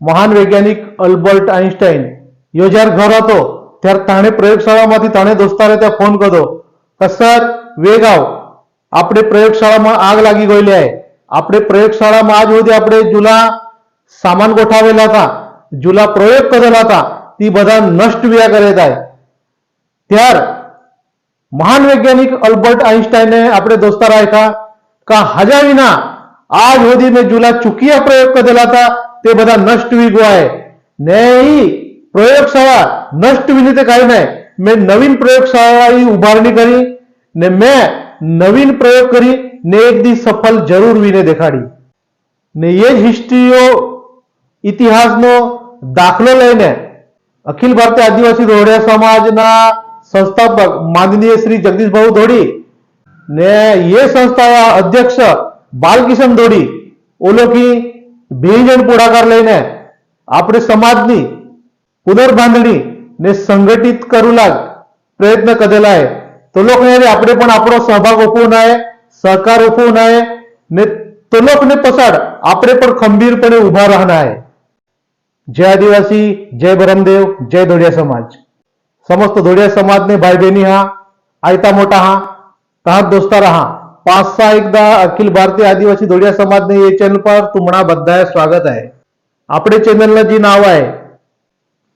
મહાન વૈજ્ઞાનિક અલ્બર્ટ આઇન્સ્ટાઈન યો જ્યારે ઘર હતો, ત્યારે તાણે પ્રયોગશાળામાંથી તાણે દોસ્તારે ત્યાં ફોન કર્યો કે સર, વેગ આવ. આપણે પ્રયોગશાળામાં આગ લાગી ગયેલી આય આપણે પ્રયોગશાળામાં આજ સુધી આપણે જુલા સામાન ગોઠાવેલા હતા, જુલા પ્રયોગ કરેલા હતા, તે બધા નષ્ટ વ્યા કરે થાય. ત્યાર મહાન વૈજ્ઞાનિક અલ્બર્ટ આઇન્સ્ટાઈને આપણે દોસ્તાર રાખ્યા કા હજા વિના, આજ સુધી મેં જુલા ચૂકીયા પ્રયોગ કરેલા હતા તે બધા નષ્ટ વી ગયા है ને ઈ પ્રયોગશાળા નષ્ટ વિની રીતે નહીં મેં નવીન પ્રયોગશાળાની ઉભારણી કરી ને મેં નવીન પ્રયોગ કરી ને એક દી સફળ જરૂર વિને દેખાડી. ને એ જ હિસ્ટ્રીઓ ઇતિહાસનો દાખલો લઈને અખિલ ભારતીય આદિવાસી રોહડિયા સમાજના સંસ્થાપક માનનીય શ્રી જગદીશભાઉ ધોડી ને એ સંસ્થાના અધ્યક્ષ બાલકિશન ધોડી ઓલોકી બે જણ પુઢાકાર લઈને આપણે સમાજની પુનર્બાંધણી ને સંગઠિત કરુલા પ્રયત્ન કરેલા તો લોકોને આપણે પણ આપણો સહભાગ ઓપવનાય સહકાર ઓપવનાય ને તો લોકોને પસાર આપણે પણ ખંભીરપણે ઊભા રહેના હે. જય આદિવાસી, જય બ્રહ્મદેવ જય ધોળિયા સમાજ. समस्त ધોડિયા समाज ने भाई बहनी हाँ आयता मोटा हाँ तहत दोस्ता रहा पाच सहा एकदा अखिल भारतीय आदिवासी धोडिया समाजने हे चॅनल पर तुम्हाला बद्दाय स्वागत आहे आपले चॅनलला जी नाव आहे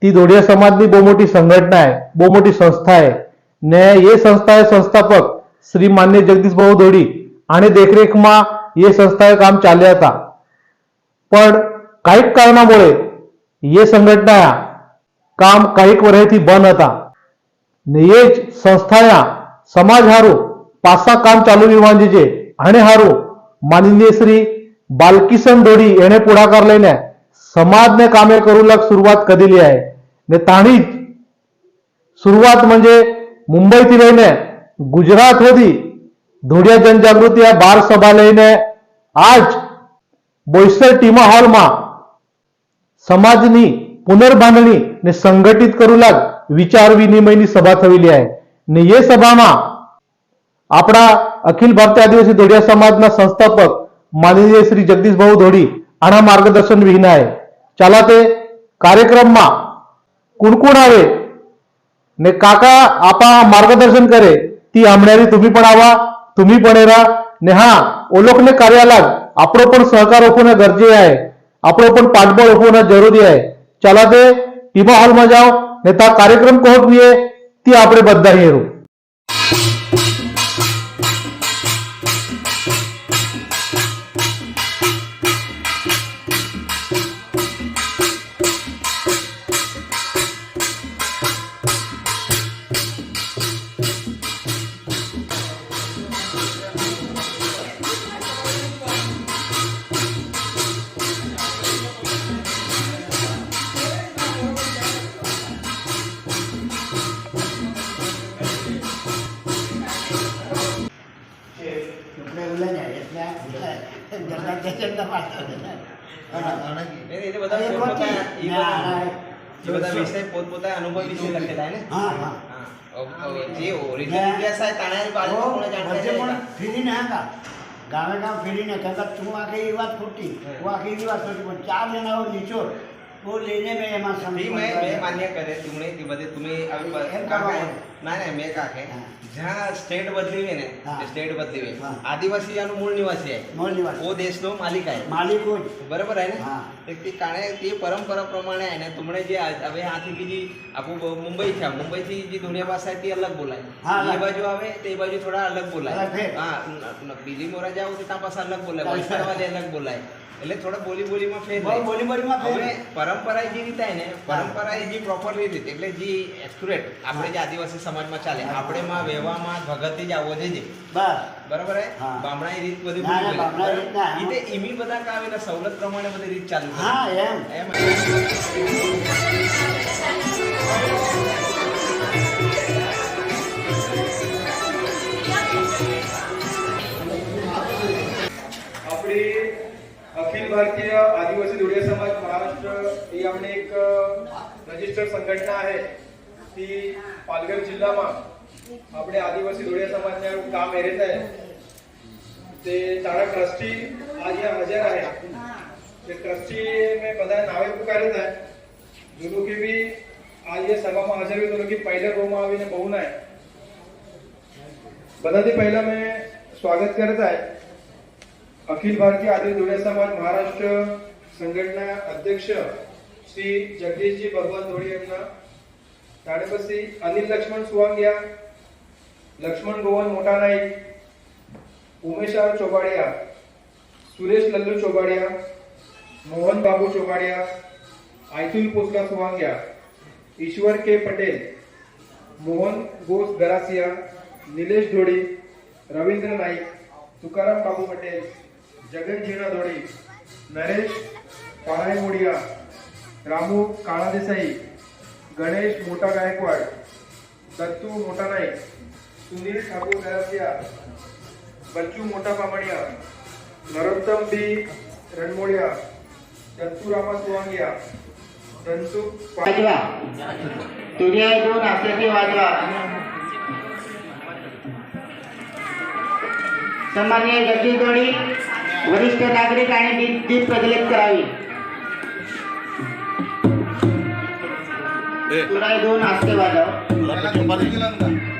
ती धोडिया समाजनी बहुमोठी संघटना आहे बहुमोठी संस्था आहे ने ये संस्था आहे संस्थापक श्री मान्य जगदीश भाऊ धोडी आणि देखरेखमा ये संस्थाए काम चाले आता पण काही कारणामुळे ये संघटना કામ કાયક વરેથી બંધ હતા ને એ જ સંસ્થાના સમાજહારું પાસા કામ ચાલુ રહેવાનું છે આને હારું માનનીય શ્રી बालकिशन डोडी याने पुढाकार लईने समाजने कामे करू लाग सुरुवात कधीली आहे ने ताणीच सुरुवात म्हणजे मुंबईतील लईने गुजरात होती धोडिया जनजागृती या बार सभा लईने आज बोईसर टीमा हॉलમાં સમાજની પુનર્બાંધણી ને સંગઠિત કરું લાગ વિચાર વિનિમયની સભા થયેલી आहे ને એ સભામાં આપણા અખિલ ભારતીય આદિવાસી દોડિયા સમાજના સંસ્થાપક માનનીય શ્રી જગદીશભાઉ ધોડી આના માર્ગદર્શન વિનાએ ચાલાતે કાર્યક્રમમાં કુણકુણ આવે ને કાકા આપા કરે करे ती आमणारी પણ पण તુમી પણ એરા ને હા हा ओलोकने कार्याला આપણો પણ સહકાર ઓપોને ગરજે आहे આપણો પણ પાઠબળ ઓપોને જરૂરી आहे ચાલાતે ટીમા હોલમાં જાઓ ને તા કાર્યક્રમ કોહોટ તી આપણે બધા હેરું એટલે ઉલ્લે જાય એટલે જનરલ સ્ટેશનના પાસે એને એને બધા એ પોતપોતા- ખોટી. એ ના, બધા- ના. એ બધા વિષય પોતપોતા અનુભવ વિશે લખેલા હે ને હા હા હા. અવ- અવ જે ઓરિજિનલ ઇતિહાસ आहे તાણાની બાજુ ઓ, કોણે જાણતા વચ્ચે પણ હતા? ફીરીને હતા ગામે ગામ ફીરીને કહેતા તું આખી એ વાત ખોટી હું આખી એ વાત ખોટી પણ ચાર જણાઓ નીચો તો લઈને મેં એમાં ती સમજી मैं मैं मान्य करे तुम्ही ती मध्ये तुम्ही अभी આદિવાસી મૂળ નિવાસી મૂળ નિવાસી. માલિક માલિક હોય. બરાબર હે. ને તે પરંપરા પ્રમાણે એને તમને જે હવે આથી બીજી આપણું મુંબઈ છે. મુંબઈથી જે દુનિયા પાસે તે અલગ બોલાય. એ બાજુ આવે તે બાજુ થોડા અલગ બોલાય. હા બીજી મોરા જાવ તો ત્યાં પાસે અલગ બોલાય. વલસાડ અલગ બોલાય. એટલે થોડા બોલી બોલીમાં ફેર બોલી બોલીમાં હવે પરંપરા જેવી થાય ને પરંપરા જે પ્રોપર રીતે એટલે જે એક્યુરેટ આપણે જે આદિવાસી સમાજમાં ચાલે આપણે માં વ્યવહારમાં ભગતથી જ આવવો જોઈએ બરાબર હે હા. રીત બધી ના, રીત ના. ઈમી બધા કામ એટલે સવલત પ્રમાણે બધી રીત ચાલુ કરે. હા એમ એમ ભારતીય આદિવાસી દુડિયા સમાજ મહારાષ્ટ્ર એ अपने એક રજિસ્ટર संघटना है ती પાલઘર જિલ્લામાં આપણે આદિવાસી ધોળિયા સમાજને કામ એરે થાય તે તારા ટ્રસ્ટી આજે હાજર आहे તે ટ્રસ્ટી મેં બધા નાવે પુકારે થાય દુલુકી બી આજે સભામાં હાજર હોય દુલુકી પહેલા રોમાં આવીને બહુ ના બધાથી પહેલા મેં સ્વાગત કરતા અખિલ ભારતીય આદિ ધોળિયા સમાજ મહારાષ્ટ્ર સંગઠના અધ્યક્ષ શ્રી જગદીશજી ભગવાન ધોળી એમના ताडेपसी अनिल लक्ष्मण सुवांगिया लक्ष्मण गोवन मोठा नाईक उमेशराव चोबाडिया सुरेश लल्लू चोबाडिया मोहन बाबू चोबाडिया आयतुल पोसला सुवांग्या ईश्वर के पटेल मोहन घोष गरासिया निलेश धोडी रवींद्र नाईक तुकाराम बाबू पटेल जगनजीना धोडी नरेश पाळाई मोडिया रामू काळादेसाई गणेश मोठा गायकवाड दत्तू मोठा नाईक सुनील ठाकूर गरासिया बच्चू मोठा पामणिया नरोत्तम बी रणमोळिया दत्तू रामा सुवांगिया दंतू वाजवा. तुझ्या दोन हाताची वाजवा. सन्मान्य जगदीश वरिष्ठ नागरिक आणि दीप प्रज्वलित करावी. तुराई दोन हस्ते वाजव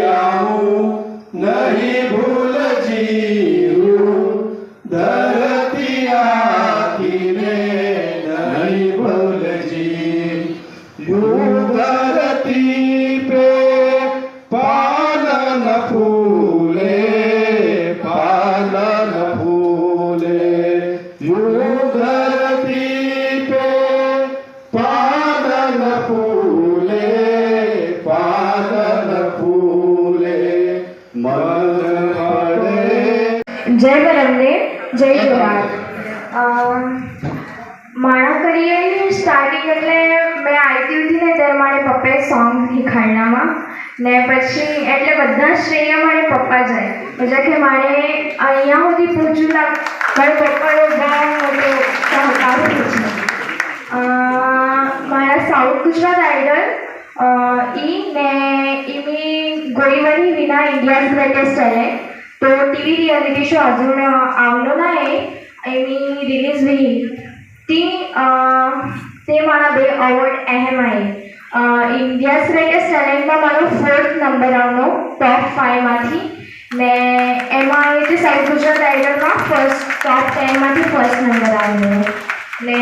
أعموا એટલે મેં આવતી હતી ને ત્યારે મારે પપ્પાએ સોંગ શીખાડનામાં ને પછી એટલે બધા શ્રેય મારે પપ્પા જાય એટલે કે મારે અહીંયા સુધી પૂછ્યું તા મારે પપ્પાનો ગામ હતો પૂછ્યું મારા સાઉથ ગુજરાત આઈડલ ઈ ને એની ગોળીવરી વિના ઇન્ડિયાઝ ગ્રેટેસ્ટ ચલે તો ટીવી રિયાલિટી શો હજુ આવલો ના એ. એની રિલીઝ વી ती તે મારા બે અવોર્ડ અહેમ એનએમઆઈ ઇન્ડિયાસ ગ્રેટેસ્ટ ટેલેન્ટમાં મારો ફોર્થ નંબર આવનો ટોપ ફાઇવમાંથી ને એમાં એટલે સાઉથ ગુજરાત આઇડલમાં ફર્સ્ટ ટોપ ટેનમાંથી ફર્સ્ટ નંબર આવ્યો ને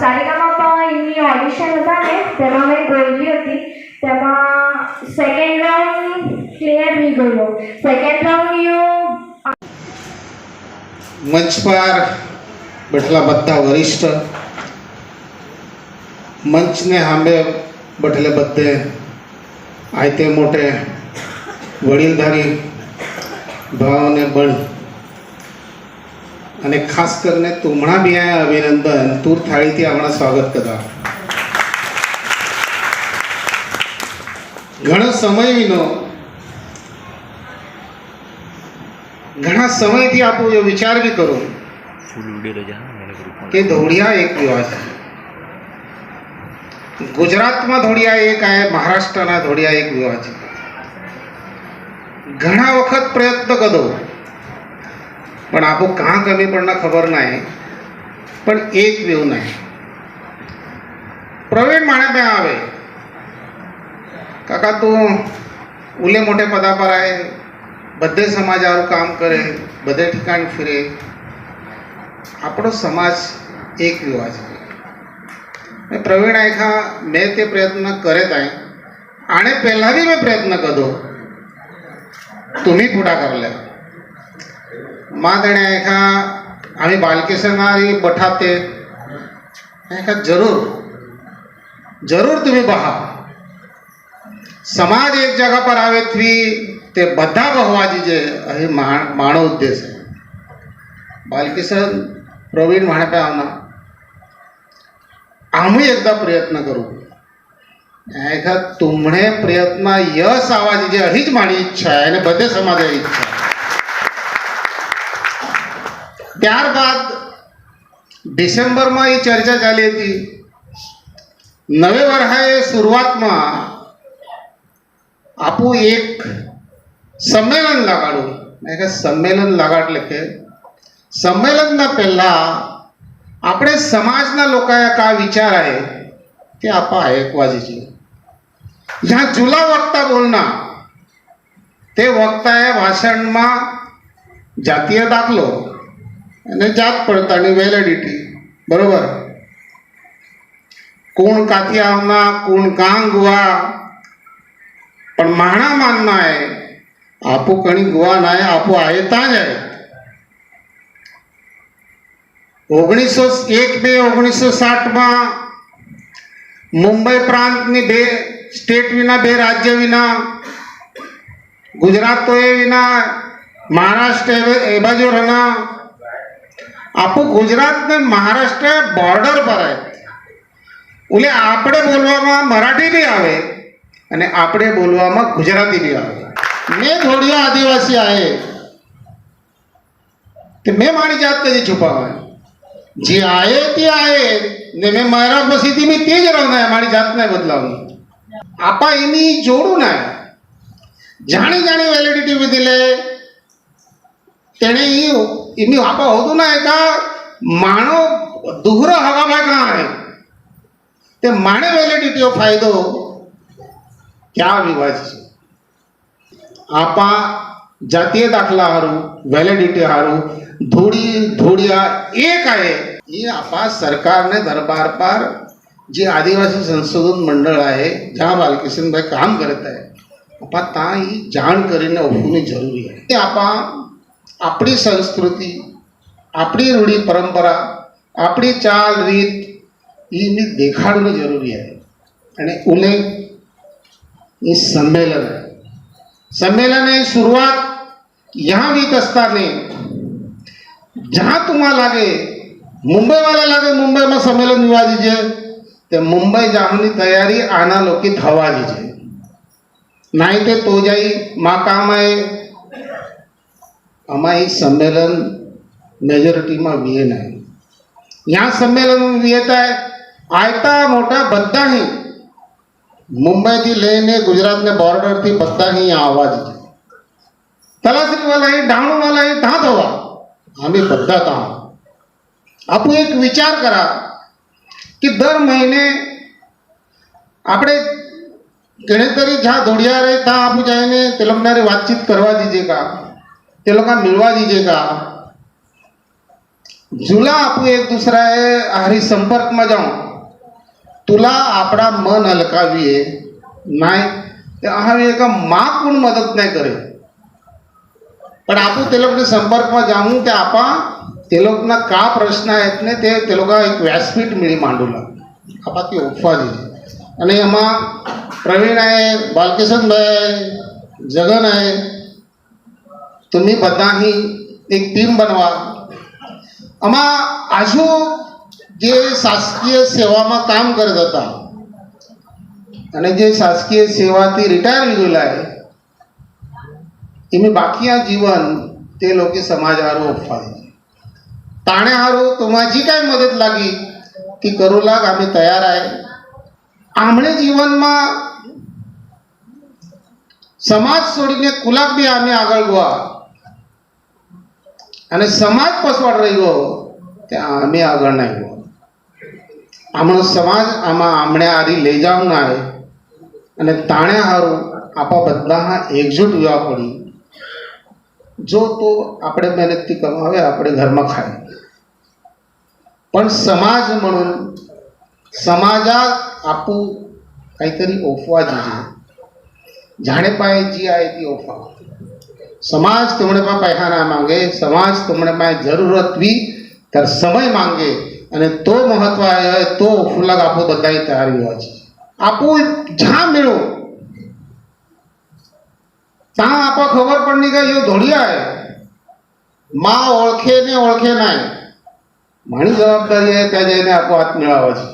સારેગામાપા એમની ઓડિશન હતા ને, તેમાં મેં ગયેલી હતી. તેમાં સેકન્ડ રાઉન્ડ ક્લિયર નહીં ગયો. સેકન્ડ રાઉન્ડ મંચ પર બેઠેલા બધા વરિષ્ઠ મંચને સામે બેઠેલે બધે આયતે મોટે વડીલધારી ભાવને બળ. અને ખાસ કરીને તુમણા બી આયા અભિનંદન તુર થાળીથી હમણાં સ્વાગત કરતા ઘણો સમય વિનો. ઘણા સમયથી આપો એ વિચાર બી કરો. કે ધોળિયા એક વિવાહ છે ગુજરાતમાં ધોડિયા એક આ મહારાષ્ટ્રના ધોડિયા એક વિવાહ છે ઘણા વખત પ્રયત્ન કરો પણ આપો કાં કમી પણ ના ખબર ના પણ એક વેવ ના પ્રવીણ માણે ત્યાં આવે. કાકા તું ઉલે મોટે પદા પર આવે બધે સમાજ આવું કામ કરે. બધે ઠેકાણ ફિરે. આપણો સમાજ એક વિવાહ છે પ્રવીણ આખા મેં તે પ્રયત્न કરે તાय આને પહેલાં બી મેં પ્રયત્ન કદો तुम्ही पुढा करल्या मा तेणे एका आम्ही बालकिशनारी बठाते एका जरूर जरूर तुम्ही बहा સમાજ એક જગા પર આવે થી તે બધા બહવાજી જે અહીં માણો ઉદ્દેશ છે. બાલકિશન પ્રવીણ માણપે આવના आम्ही एकदा प्रयत्न करू एका तुमणे प्रयत्न यश आवा દીજે અહીં જ મારી ઈચ્છા છે અને બધે સમાજે ઈચ્છા છે. ત્યારબાદ ડિસેમ્બરમાં એ ચર્ચા ચાલી હતી નવે વર્ષે શરૂઆતમાં આપું એક સંમેલન લગાડું મેં કે સંમેલન લગાડ એટલે સંમેલનના પહેલા આપણે સમાજના લોકોએ કા વિચાર आहे ते आपण ऐकवा છે જ્યાં જુલા વક્તા બોલના તે વક્તાએ ભાષણમાં જાતીય દાખલો અને જાત પડતાની વેલિડિટી બરોબર કોણ કાથી આવના કોણ કાં ગુવા પણ માણા માનના आहे આપો કણી ગુવા ના आहे આપો आहे ત્યાં જ आहे ઓગણીસો એક બે ઓગણીસો સાઠમાં મુંબઈ પ્રાંતની બે સ્ટેટ વિના, બે રાજ્ય વિના ગુજરાત તો એ વિના, મહારાષ્ટ્ર, એ બાજુ રહેના આખું ગુજરાત ને મહારાષ્ટ્ર બોર્ડર પર એટલે આપણે બોલવામાં મરાઠી બી આવે અને આપણે બોલવામાં ગુજરાતી બી આવે. મેં થોડીઓ આદિવાસી આવે તે મેં મારી જાત કદી છુપાવે જે આયે તે આયે ને મેં મારા મસીદી મેં તે જ રહેના મારી જાતને બદલાવની આપા એની જોડું ના જાણી જાણી વેલિડિટી વિધિલે તેણે એની આપા હોતું ના એકા માણો દુહર હવામાં કાંય તે માણે વેલિડિટીનો ફાયદો ક્યાં વિવાદ છે? આપા જાતીય દાખલા હારું વેલિડિટી હારું धोडी धोडिया एक आहे ही आपा सरकारने दरबार पर जे आदिवासी संशोधन मंडळ आहे જ્યાં બાલકિશનભાઈ કામ કરત आहे આપા તા ही જાણ કરીને ઓફવાની જરૂરી आहे તે આપા આપણી સંસ્કૃતિ આપણી રૂઢી પરંપરા આપણી ચાલ રીત ही मी देखाडणं जरुरी आहे आणि उले ही संमेलन आहे संमेलन आहे जहाँ तुम्हाला લાગે મુંબઈવાળા લાગે, મુંબઈમાં સંમેલન યોજાજી છે, તે મુંબઈ જવાની તૈયારી આના લોકો થવાની છે. નહીં તે તો જાય માકામાં અમારી સંમેલન મેજોરિટીમાં વીએ નહીં. ત્યાં સંમેલન વીએતા આયતા મોટા બધા અહીં મુંબઈથી લઈને ગુજરાતને બોર્ડરથી બધા અહીં આવવા જ છે. તલાસરીવાલા અહીં ડાણુવાલા અહીં ધાંધોવા. आम्ही बघतात आहोत. आपू एक विचार करा की दर महिने आपणे केणीतरी ज्या धोडिया रे त्या आपू ज्याने त्या लोकांनी बातचीत करवा दिजे का? त्या लोकां मिळवा दिजेगा जुला आपू एक दूसरा आहे हारि संपर्क मा जाऊ तुला आपणा मन अलकावीये. नाही हा वि मा कुण मदत नाही करे પણ આપું તે લોકોને સંપર્કમાં જાઉં તે આપા તે લોકોના કા પ્રશ્ન એટલે તે તે લોકો એક વ્યાસપીઠ મળી માંડુલા. આપાથી ઓફવા દીધી અને એમાં પ્રવીણાએ બાલકિશનભાઈ જગનાએ तुम्ही બધાની એક ટીમ બનવા. આમાં આજુ જે શાસકીય સેવામાં કામ કરતા હતા અને જે શાસકીય સેવાથી રિટાયર લીધેલા એમની બાકીયા જીવન તે લોકો સમાજ હારો આપવાનું તાણે હારો તમાची કાંઈ મદદ લાગી કે કરો લાગ અમે તૈયાર આવે આમણે જીવનમાં સમાજ છોડીને કુલાક બી અમે આગળ ગયા અને સમાજ પછવાડ રહ્યો ત્યાં અમે આગળ નહીં ગયો આમણો સમાજ આમાં આમણે હારી લઈ જવાના અને તાણે હારું આપણા બધા એકજૂટ હોવા પડી. જો તો આપણે મહેનતથી કમાવે આપણે ઘરમાં ખાય पण समाज म्हणून समाजात आपण काहीतरी ओफवा दिली झाडे पाय जी आहे ती ओफा समाज तुमने पाय पैसा ना मांगे समाज तुमने पाय जरूरत भी तर समय मांगे અને તો મહત્વ आहे તો ફૂલક આપો બધાય તૈયાર હોવા છે આપું જ્યાં મેળો ત્યાં આપો ખબર પડની કે યો ધોળિયા હે માં ઓળખે ને ઓળખે નહીં. મારી જવાબદારી એ ત્યાં જઈને આપો હાથ મેળાવે છે.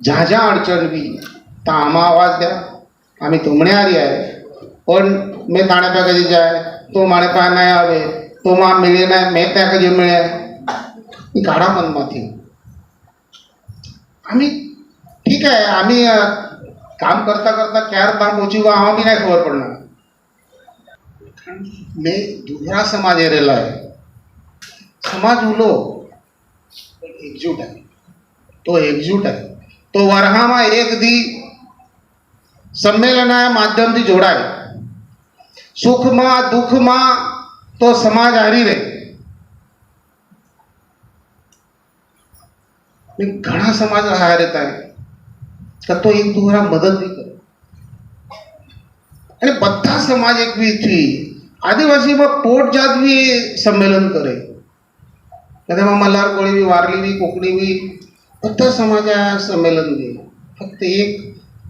જ્યાં જ્યાં અડચણ બી. ત્યાં આમાં અવાજ દે. આમ તુમણે આ રહ્યા પણ મેં તાણે પાસે કદી જાય, તો મારે પાસે નહીં આવે. તો માં મળે નહીં મેં ત્યાં કદી મળે. એ કાળા મનમાંથી આम्ही ठीक आहे आम्ही કામ કરતા કરતા ક્યારે ત્યાં પહોંચી ગયા આમાં બી ના ખબર પડના મેં દુધરા સમાજ એ રહેલા સમાજ ઉલો. એકજૂટ તો એકજૂટ તો વરહામાં એક દી સંમેલનના માધ્યમથી જોડાય સુખમાં, દુઃખમાં તો સમાજ હારી રહે. ઘણા સમાજ હારે રહેતા કાં તો એક દુહરા મદદ બી કરે. અને બધા સમાજ એક એકવીથી આદિવાસીમાં પોટ જાત બી સંમેલન કરે. કદામાં મલ્હાર કોળી બી વારલી બી કોકણી બી બધા સમાજ આ સંમેલન બી ફક્ત એક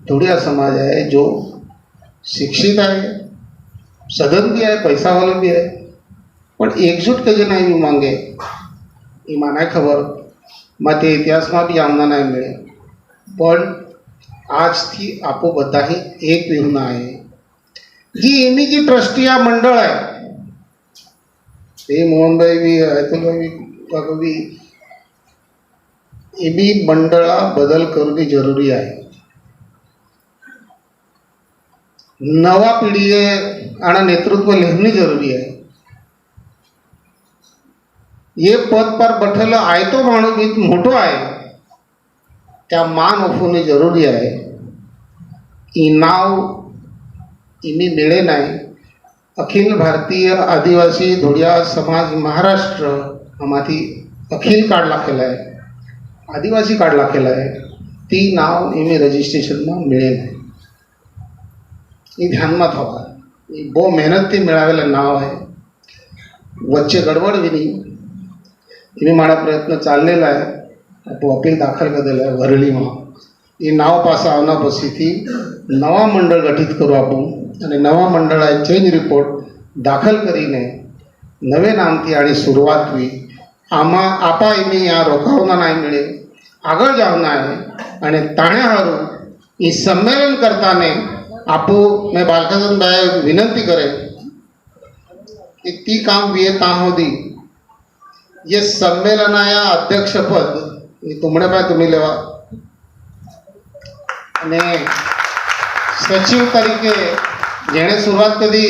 ધોડિયા સમાજ હે જો શિક્ષિત આવે સઘન બી આવે પૈસાવાળો બી આવે પણ એકજૂટ કરીને એવું માંગે, એમાં મને ખબર. માથે ઇતિહાસમાં બી આમના ના મળે. પણ आज ती आपोबत आहे एक विहुना आहे. जी इनी जी ट्रस्टी या मंडळ आहे श्री मोहनबाई बी ऐतुलबाई काकूबी इमी मंडळा बदल करणे जरुरी आहे. नवा पिढीये आणि नेतृत्व लिहिणे जरुरी आहे. हे पद पार बठेलं आयतो तो माणूस मोठो आहे. त्या मान उफवणे जरूरी आहे. इनाव इमी मिळे नाही. अखिल भारतीय आदिवासी धुडिया समाज महाराष्ट्र माती अखिल काढला केला आहे आदिवासी काढला केला आहे ती नाव इमे रजिस्ट्रेशनमा मिळे नाही. ही ध्यानमात हवा. बो मेहनत ते मिळालेलं नाव आहे. वच्चे गडबड विनी. इमी माझा प्रयत्न चाललेला आहे. છે આપણું અપીલ દાખલ કરેલા છે વરળીમાં એ નાવ પાસે આવના પછીથી નવા મંડળ ગઠિત કરવા આપણું અને નવા મંડળાએ ચેન્જ રિપોર્ટ દાખલ કરીને નવે નામથી આની શરૂઆત हुई આમાં આપા એની આ રોકાવના નહીં મળે આગળ જવાના आहे અને તાણે હારું એ સંમેલન કરતાને આપો મેં બાલકૃષ્ણભાઈ વિનંતી કરે કે ती काम वीए ता होती ये संमेलनाया अध्यक्षपद हे तुमणे पाय तुम्ही लेवा અને सचिव તરીકે જેણે શરૂઆત કરી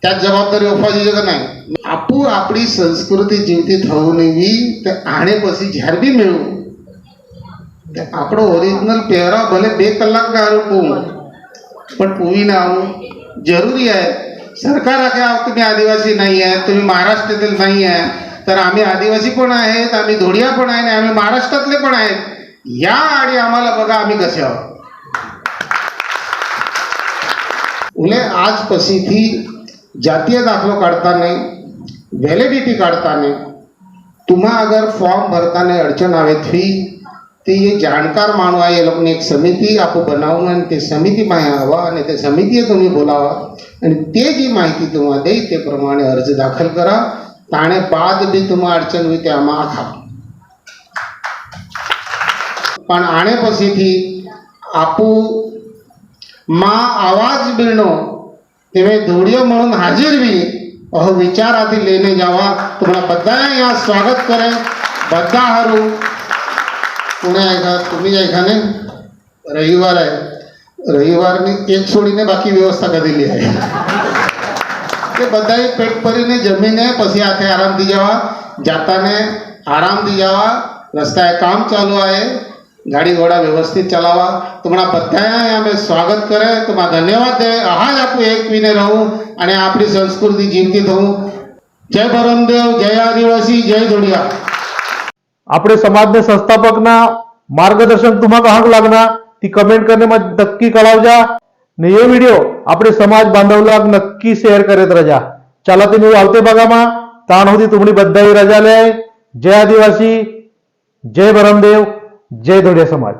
ત્યાં જવાબદારી આપવા જોઈએ કે નહીં આપું આપણી સંસ્કૃતિ જીવતી થવું નહીં તે આણે પછી જ્યારે બી મેળવું તે આપણો ઓરિજિનલ પહેરાવ ભલે બે કલાક ગારું પૂવું पण पूवीनं आहो जरुरी आहे सरकार आहे की तुम्ही आदिवासी नाही आहे तुम्ही महाराष्ट्रातील नाही आहे तर आम्ही आदिवासी पण आहेत, आम्ही धोडिया पण आहे आणि आम्ही महाराष्ट्रातले पण आहेत. या आणि आम्हाला बघा आम्ही कसे आहोत. उले, आज पसीथी जातीय दाखलो काढताना વેલિડિટી કાઢતાને તુમાં અગર ફોર્મ ભરતાને અડચણ આવે થી તે એ જાણકાર માનવા એ લોકોની એક સમિતિ આખું બનાવવાનું અને તે સમિતિમાં આવવા અને તે સમિતિએ તમને બોલાવવા અને તે જે માહિતી તમારે દઈ તે પ્રમાણે અરજી દાખલ કરા તાણે પાદ બિંદુમાં અડચણ હોય ત્યાં આમાં હાથ પણ આણે પછીથી આપું માં આવા જ બિરણો તેમે ધોળીઓ મળું હાજરવી અહો વિચારાથી લઈને જવા. તમને બધાએ અહીંયા સ્વાગત કરે. બધા હારું. પુણે આવ્યા તમે જ આવ્યા રવિવારે. રવિવારની એક છોડીને બાકી વ્યવસ્થા કરી લે. તે બધાએ પેટ ભરીને જમીને પછી હાથે આરામથી જવા જાતાને આરામથી જવા રસ્તાએ કામ ચાલુ आहे ગાડી ઘોડા વ્યવસ્થિત ચલાવવા तुम्हाला બધાએ અમે સ્વાગત કરે तुम्हाला ધન્યવાદ દે આહાજ આપું એક વિને રહું અને આપણી સંસ્કૃતિ જીવતી થવું જય ભરમદેવ જય આદિવાસી જય ધોળિયા आपले समाजने संस्थापकना मार्गदर्शन तुम्हाला हाक लागणार ती कमेंट करणे मध्ये नक्की कळावजा ने हे व्हिडिओ आपले समाज बांधवला नक्की शेअर करत राजा चला तुम्ही आवते बघा मा ताण होती तुम्ही बद्दाई रजाले जय आदिवासी जय भरमदेव जय धोडे समाज